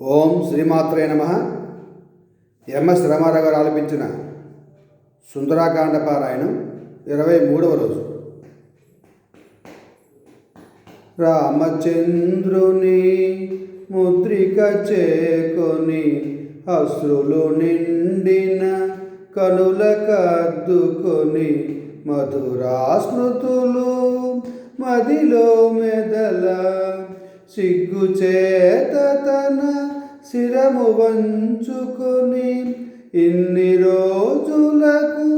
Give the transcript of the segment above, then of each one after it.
ఓం శ్రీమాత్రే నమ. ఎంఎస్ రామారావు గారు ఆలపించిన సుందరాకాండ పారాయణం ఇరవై మూడవ రోజు. రామచంద్రుని ముద్రిక చేకొని అశ్రులు నిండిన కనుల కద్దుకొని మధురా స్మృతులు మదిలో మెదల సిగ్గుచేతన తన శిరము వంచుకొని ఇన్ని రోజులకు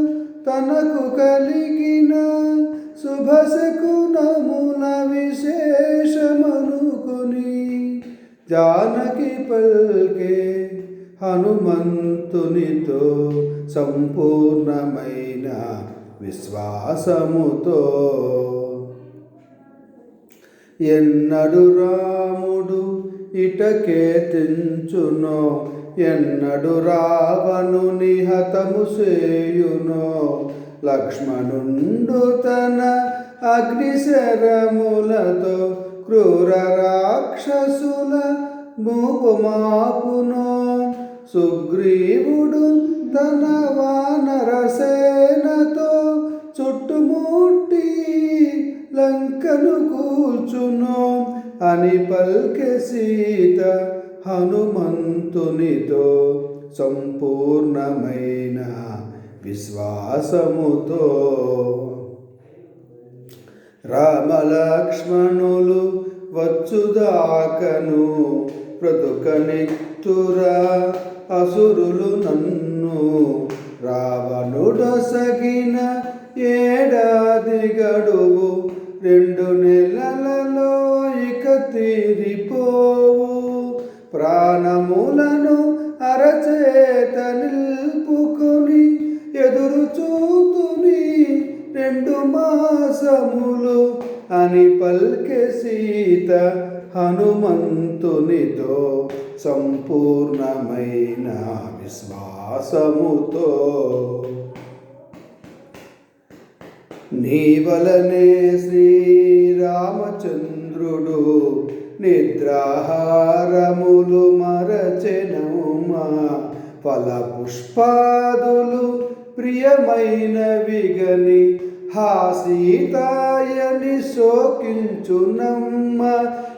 తనకు కలిగిన శుభశకునముల విశేషమనుకొని జానకి పల్కే హనుమంతునితో సంపూర్ణమైన విశ్వాసముతో ఎన్నడు రాముడు ఇటకే తెంచునో ఎన్నడు రావణు నిహతము చేయునో. లక్ష్మణుండు తన అగ్నిశరములతో క్రూర రాక్షసుల మూపుమాపునో సుగ్రీవుడు తన వానరసేనతో కూల్చును అని పల్కె సీత హనుమంతునితో సంపూర్ణమైన విశ్వాసముతో. రామలక్ష్మణులు వచ్చుదాకను. బ్రతుకనిత్తురా అసురులు నన్ను. రావణుడొసగిన ఏడాది గడువు. రెండు ప్రాణములను అరచేత నిల్పుకొని ఎదురు చూతుని రెండు మాసములు అని పల్కె సీత హనుమంతునితో సంపూర్ణమైన విశ్వాసముతో. నీవలనే శ్రీరామచంద్రుడు నిద్రాహారము మరచెనమా ఫల పుష్పాదులు ప్రియమైనవిగని హా సీతాయని శోకించునమ్మ.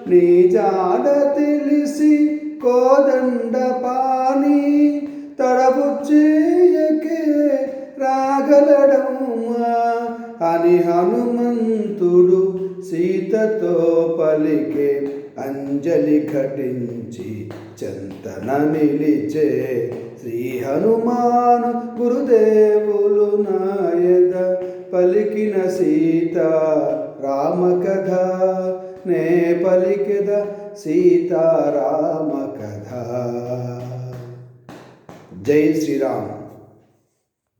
నీ జాడ తెలిసి కోదండ పాని తడపు చేయకే రాగలడమ్మా. అని హనుమంతుడు సీతతో పలికే అంజలి ఘటించి చెంతన నిలిచే శ్రీ హనుమాను గురుదేవులు నాయద పలికిన సీత రామ కథ నే పలికిద సీతారామ కథ జై శ్రీరామ్.